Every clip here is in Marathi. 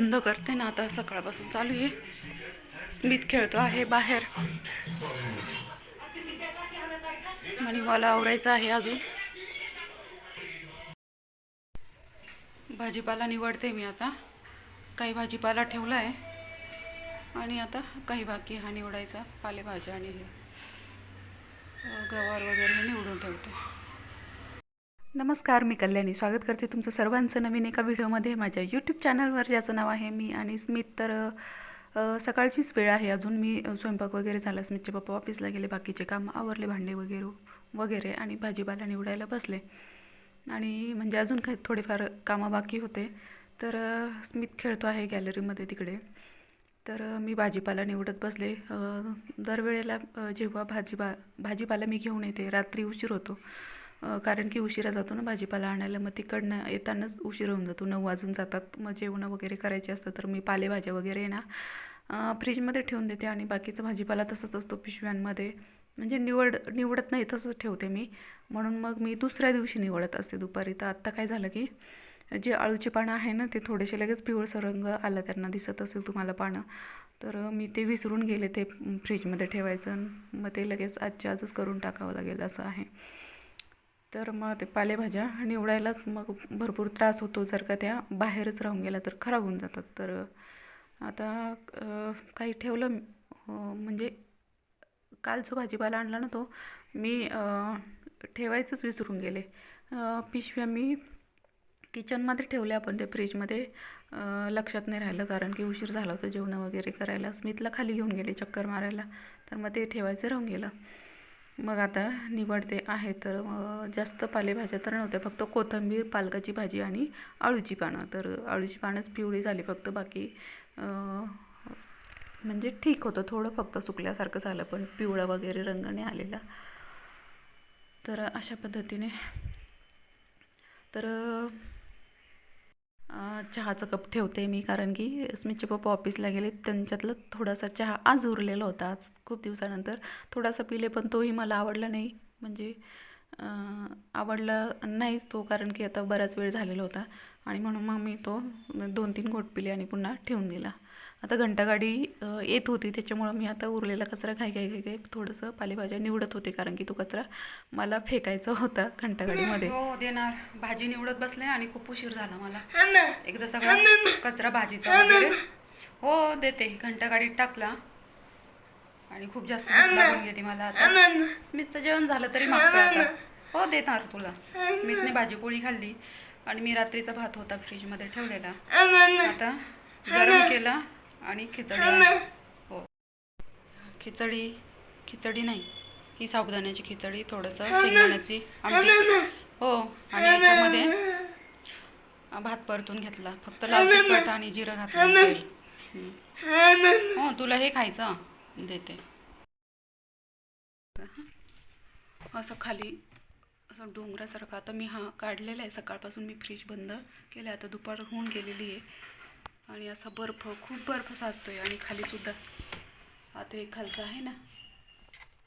बंद करते ना आता सकाळपासून चालू आहे. स्मित खेळतो आहे बाहेर. आणि मला आवरायचं आहे अजून. भाजीपाला निवडते मी आता. काही भाजीपाला ठेवला आहे आणि आता काही बाकी हा निवडायचा. पालेभाज्या आणि हे गवार वगैरे निवडून ठेवते. नमस्कार मी कल्याणी. स्वागत करते तुमचं सर्वांचं नवीन एका व्हिडिओमध्ये माझ्या यूट्यूब चॅनलवर ज्याचं नाव आहे मी आणि स्मित तर सकाळचीच वेळ आहे. अजून मी स्वयंपाक वगैरे झाला. स्मितचे पप्पा ऑफिसला गेले. बाकीचे काम आवरले भांडे वगैरे वगैरे आणि भाजीपाला निवडायला बसले. आणि म्हणजे अजून काही थोडेफार कामं बाकी होते. तर स्मित खेळतो आहे गॅलरीमध्ये तिकडे. तर मी भाजीपाला निवडत बसले. दरवेळेला जेव्हा भाजीपा भाजीपाला मी घेऊन येते रात्री उशीर होतो. कारण की उशिरा जातो ना भाजीपाला आणायला मग तिकडनं येतानाच उशीर होऊन जातो. नऊ वाजून जातात. मग जेवणं वगैरे करायचे असतं तर मी पालेभाज्या वगैरे ना फ्रीजमध्ये ठेवून देते आणि बाकीचा भाजीपाला तसंच असतो पिशव्यांमध्ये. म्हणजे निवड निवडत नाही तसंच ठेवते मी. म्हणून मग मी दुसऱ्या दिवशी निवडत असते दुपारी. तर आत्ता काय झालं की जे आळूचे पानं आहे ना ते थोडेसे लगेच पिवळसर रंग आला त्यांना दिसत असेल तुम्हाला पानं तर मी ते विसरून गेले ते फ्रीजमध्ये ठेवायचं. मग ते लगेच आजच्या आजच करून टाकावं लागेल असं आहे. तर मग ते पालेभाज्या निवडायलाच मग भरपूर त्रास होतो जर का त्या बाहेरच राहून गेल्या तर खराब होऊन जातात. तर आता काही ठेवलं म्हणजे काल जो भाजीपाला आणला ना तो मी ठेवायचंच विसरून गेले. पिशव्या मी किचनमध्ये ठेवल्या आपण ते फ्रीजमध्ये लक्षात नाही राहिलं कारण की उशीर झाला होता जेवणं वगैरे करायला. स्मितला खाली घेऊन गेले चक्कर मारायला. तर मग ते ठेवायचं राहून गेलं. मग आता निवडते आहे तर जास्त पालेभाज्या तर नव्हत्या फक्त कोथिंबीर पालकाची भाजी आणि आळूची पानं. तर आळूची पानंच पिवळी झाली फक्त बाकी म्हणजे ठीक होतं. थोडं फक्त सुकल्यासारखं झालं पण पिवळा वगैरे रंग नाही आलेला. तर अशा पद्धतीने. तर चहाचं कप ठेवते मी कारण की स्मितचे पप्पा ऑफिसला गेले त्यांच्यातलं थोडासा चहा आज उरलेला होता आज खूप दिवसानंतर. थोडासा पिले पण तोही मला आवडला नाही. म्हणजे आवडला नाहीच तो कारण की आता बराच वेळ झालेला होता. आणि म्हणून मग मी तो दोन तीन घोट पिले आणि पुन्हा ठेवून दिला. आता घंटागाडी येत होती. त्याच्यामुळं मी आता उरलेला कचरा घाई घाई घाई घाई थोडंसं पालेभाज्या निवडत होते कारण की तो कचरा मला फेकायचा होता घंटागाडीमध्ये. हो देणार. भाजी निवडत बसले आणि खूप उशीर झाला मला. एकदा सगळा कचरा भाजीचा वगैरे. हो देते. घंटागाडीत टाकला. आणि खूप जास्त भूक लागून गेली मला आता. स्मितचं जेवण झालं तरी आता. हो देणार तुला. स्मितने भाजी पोळी खाल्ली आणि मी रात्रीचा भात होता फ्रीजमध्ये ठेवलेला. आता गरम केला. आणि खिचडी. हो. खिचडी खिचडी नाही. ही साबुदाण्याची खिचडी थोडंसं शेंगदाण्याची आमटी. हो आणि याच्यामध्ये भात परतून घेतला. फक्त लाल तिखट आणि जिरं घातलं तेल. हं. हो तुला हे खायचं? देते. असं खाली असं डोंगरासारखं. आता मी हा काढलेला आहे. सकाळपासून मी फ्रीज बंद केलं. आता दुपार होऊन गेलेली आहे. आणि असा बर्फ खूप बर्फ साचतोय आणि खाली सुद्धा. आता हे खालचं आहे ना?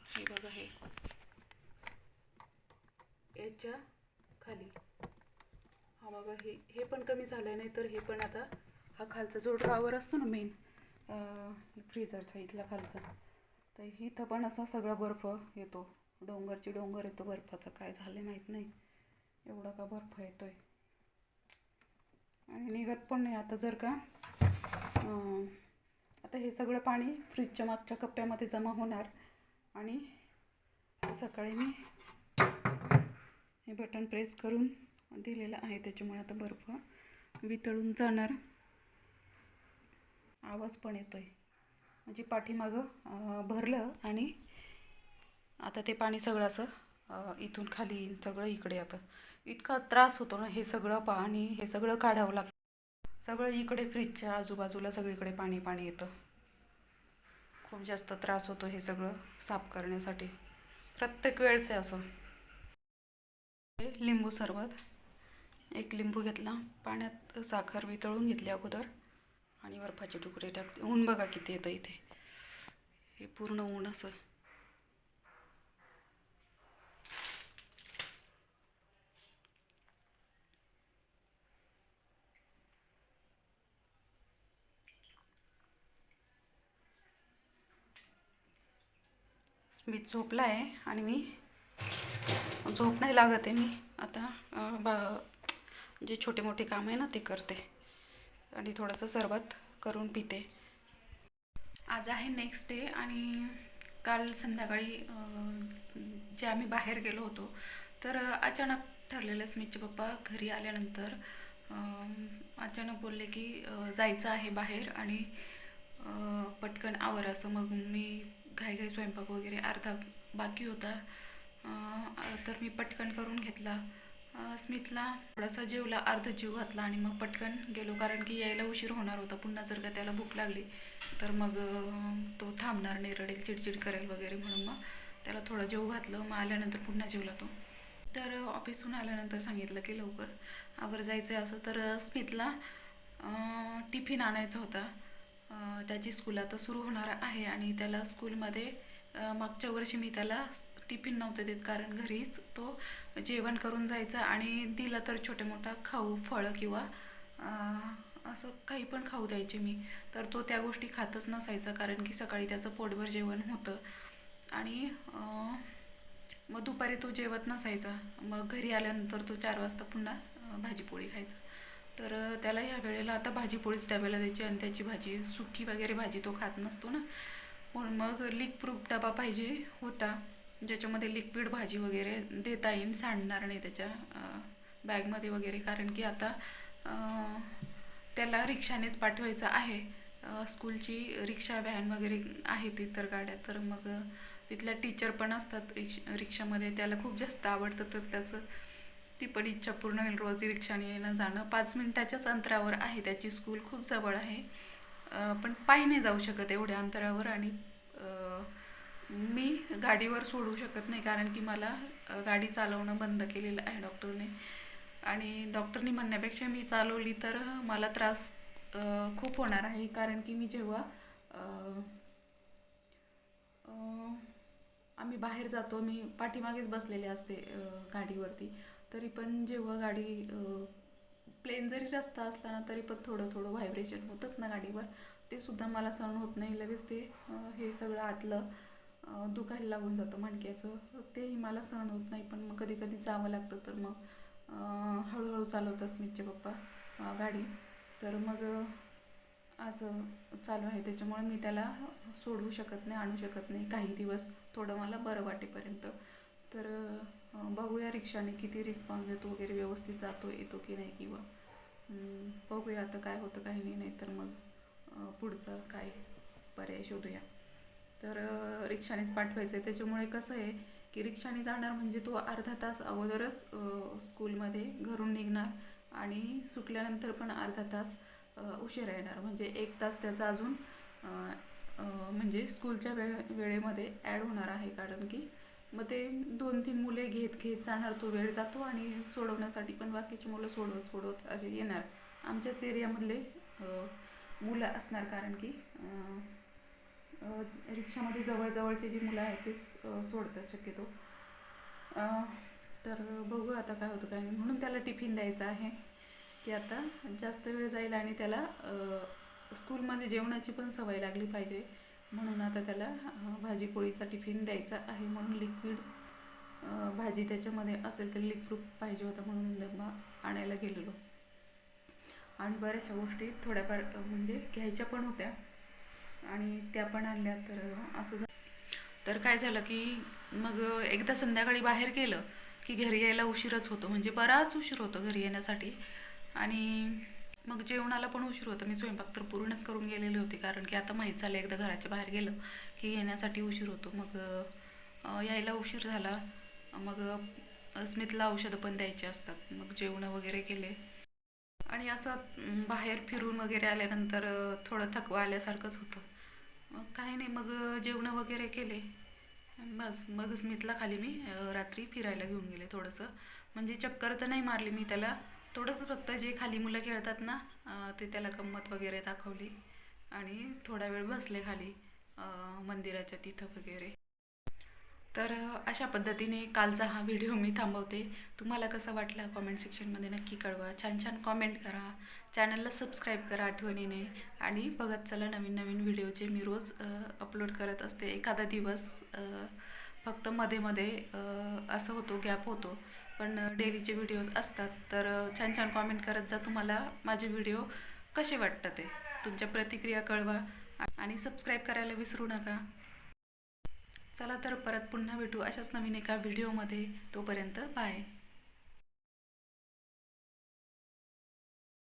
हे बघा हे. याच्या खाली. हा बघा हे हे पण कमी झालं नाही तर हे पण आता हा खालचा जो ड्रावर असतो ना मेन फ्रीजरचा इथला खालचा तर इथं पण असा सगळा बर्फ येतो. डोंगरची डोंगर येतो बर्फाचं काय झालं माहीत नाही. एवढा का बर्फ येतोय? आणि निघत पण नाही आता जर का. आता हे सगळं पाणी फ्रीजच्या मागच्या कप्प्यामध्ये जमा होणार. आणि सकाळी मी हे बटन प्रेस करून दिलेलं आहे. त्याच्यामुळे आता बर्फ वितळून जाणार. आवाज पण येतो आहे म्हणजे पाठीमागं भरलं आणि आता ते पाणी सगळं असं इथून खाली सगळं इकडे आता. इतका त्रास होतो ना हे सगळं पाणी हे सगळं काढावं लागतं. सगळं इकडे फ्रीजच्या आजूबाजूला सगळीकडे पाणी पाणी येतं. खूप जास्त त्रास होतो हे सगळं साफ करण्यासाठी. प्रत्येक वेळचं आहे असं. हे लिंबू सरबत. एक लिंबू घेतला. पाण्यात साखर वितळून घेतली अगोदर. आणि बर्फाचे तुकडे टाकते ऊन बघा किती येतं इथे. हे पूर्ण ऊन असं. मी झोपला आहे आणि मी झोप नाही लागत आहे मी. आता बा जे छोटे मोठे काम आहे ना ते करते. आणि थोडंसं सरबत करून पिते. आज आहे नेक्स्ट डे आणि काल संध्याकाळी जे आम्ही बाहेर गेलो होतो तर अचानक ठरलेलं स्मितचे पप्पा घरी आल्यानंतर अचानक बोलले की जायचं आहे बाहेर आणि पटकन आवर असं. मग मी घाईघाई स्वयंपाक वगैरे अर्धा बाकी होता. तर मी पटकन करून घेतला. स्मितला थोडासा जेवला अर्ध जीव घातला आणि मग पटकन गेलो. कारण की यायला उशीर होणार होता. पुन्हा जर का त्याला भूक लागली तर मग तो थांबणार नाही. रडेल चिडचिड करेल वगैरे म्हणून मग त्याला थोडा जेव घातलं. मग आल्यानंतर पुन्हा जेवला तो. तर ऑफिसहून आल्यानंतर सांगितलं की लवकर. आवर जायचं आहे असं. तर स्मितला टिफिन आणायचा होता. त्याची स्कूल आता सुरू होणार आहे आणि त्याला स्कूलमध्ये मागच्या वर्षी मी त्याला टिफिन नव्हते देत कारण घरीच तो जेवण करून जायचा आणि दिला तर छोटे मोठा खाऊ फळं किंवा असं काही पण खाऊ द्यायचे मी. तर तो त्या गोष्टी खातच नसायचा कारण की सकाळी त्याचं पोटभर जेवण होतं. आणि मग दुपारी तो जेवत नसायचा. मग घरी आल्यानंतर तो चार वाजता पुन्हा भाजीपोळी खायचा. तर त्याला ह्या वेळेला आता भाजीपोळीच डब्याला द्यायची आणि त्याची भाजी सुकी वगैरे भाजी तो खात नसतो ना. म्हणून मग लीक प्रूफ डबा पाहिजे होता ज्याच्यामध्ये लिक्विड भाजी वगैरे देता येईल सांडणार नाही त्याच्या बॅगमध्ये वगैरे. कारण की आता त्याला रिक्षानेच पाठवायचं आहे. स्कूलची रिक्षा व्हॅन वगैरे आहे इतर तर गाड्या. तर मग तिथल्या टीचर पण असतात रिक्ष रिक्षामध्ये. त्याला खूप जास्त आवडतं तर त्याचं ती पण इच्छा पूर्ण होईल. रोज रिक्षाने येणं जाणं पाच मिनिटाच्याच अंतरावर आहे. त्याची स्कूल खूप जवळ आहे. पण पायी नाही जाऊ शकत एवढ्या अंतरावर आणि मी गाडीवर सोडू शकत नाही कारण की मला गाडी चालवणं बंद केलेलं आहे डॉक्टरने आणि डॉक्टरनी म्हणण्यापेक्षा मी चालवली तर मला त्रास खूप होणार आहे. कारण की मी जेव्हा आम्ही बाहेर जातो मी पाठीमागेच बसलेले असते गाडीवरती. तरी पण जेव्हा गाडी प्लेन जरी रस्ता असला ना तरी पण थोडं थोडं व्हायब्रेशन होतंच ना गाडीवर. ते सुद्धा मला सहन होत नाही. लगेच ते हे सगळं आतलं दुखायला लागून जातं मणक्याचं तेही मला सहन होत नाही. पण मग कधी कधी जावं लागतं. तर मग हळूहळू चालवतं स्मितचे पप्पा गाडी. तर मग असं चालू आहे. त्याच्यामुळे मी त्याला सोडवू शकत नाही आणू शकत नाही. काही दिवस थोडं मला बरं वाटेपर्यंत. तर बघूया रिक्षाने किती रिस्पॉन्स देतो वगैरे व्यवस्थित जातो येतो की नाही किंवा बघूया आता काय होतं काही नाही नाही तर मग पुढचा पुढचं काय पर्याय शोधूया. तर रिक्षानेच पाठवायचं आहे त्याच्यामुळे कसं आहे की रिक्षाने जाणार म्हणजे तो अर्धा तास अगोदरच स्कूलमध्ये घरून निघणार आणि सुटल्यानंतर पण अर्धा तास अं, उशिरा येणार. म्हणजे एक तास त्याचा अजून म्हणजे स्कूलच्या वेळ वेळेमध्ये ॲड होणार आहे. कारण की मग ते दोन तीन मुले घेत घेत जाणार तो वेळ जातो आणि सोडवण्यासाठी पण बाकीची मुलं सोडवत सोडवत असे येणार. आमच्याच एरियामधले मुलं असणार कारण की रिक्षामध्ये जवळजवळचे जी मुलं आहेत ते सोडतात शक्यतो. तर बघू आता काय होतं काय नाही. म्हणून त्याला टिफिन द्यायचा आहे की आता जास्त वेळ जाईल आणि त्याला स्कूलमध्ये जेवणाची पण सवय लागली पाहिजे. म्हणून आता त्याला भाजी पोळीचा टिफिन द्यायचा आहे म्हणून लिक्विड भाजी त्याच्यामध्ये असेल तर लिक्विड पाहिजे होता म्हणून डब्बा आणायला गेलेलो. आणि बऱ्याचशा गोष्टी थोड्याफार म्हणजे घ्यायच्या पण होत्या. आणि त्या पण आणल्या तर असं झालं तर काय झालं की मग एकदा संध्याकाळी बाहेर गेलं की घरी यायला उशीरच होतो. म्हणजे बराच उशीर होतो घरी येण्यासाठी. आणि मग जेवणाला पण उशीर होतं. मी स्वयंपाक तर पूर्णच करून गेलेले होते. कारण की आता माहीत झालं एकदा घराच्या बाहेर गेलं की येण्यासाठी उशीर होतो. मग यायला उशीर झाला. मग स्मितला औषधं पण द्यायची असतात. मग जेवणं वगैरे केले. आणि असं बाहेर फिरून वगैरे आल्यानंतर थोडं थकवा आल्यासारखंच होतं. मग काही नाही. मग जेवणं वगैरे केले. बस. मग स्मितला खाली मी रात्री फिरायला घेऊन गेले थोडंसं. म्हणजे चक्कर तर नाही मारली मी त्याला. थोडंसं फक्त जे खाली मुलं खेळतात ना ते त्याला गंमत वगैरे दाखवली आणि थोडा वेळ बसले खाली मंदिराच्या तिथं वगैरे. तर अशा पद्धतीने कालचा हा व्हिडिओ मी थांबवते. तुम्हाला कसा वाटला कॉमेंट सेक्शनमध्ये नक्की कळवा. छान छान कॉमेंट करा. चॅनलला सबस्क्राईब करा आठवणीने. आणि बघत चला नवीन नवीन व्हिडिओचे. मी रोज अपलोड करत असते. एखादा दिवस फक्त मध्ये मध्ये असं होतो गॅप होतो. पण डेलीचे व्हिडिओज असतात. तर छान छान कॉमेंट करत जा तुम्हाला माझे व्हिडिओ कसे वाटतं ते. तुमच्या प्रतिक्रिया कळवा आणि सबस्क्राईब करायला विसरू नका. चला तर परत पुन्हा भेटू अशाच नवीन एका व्हिडिओमध्ये. तोपर्यंत बाय.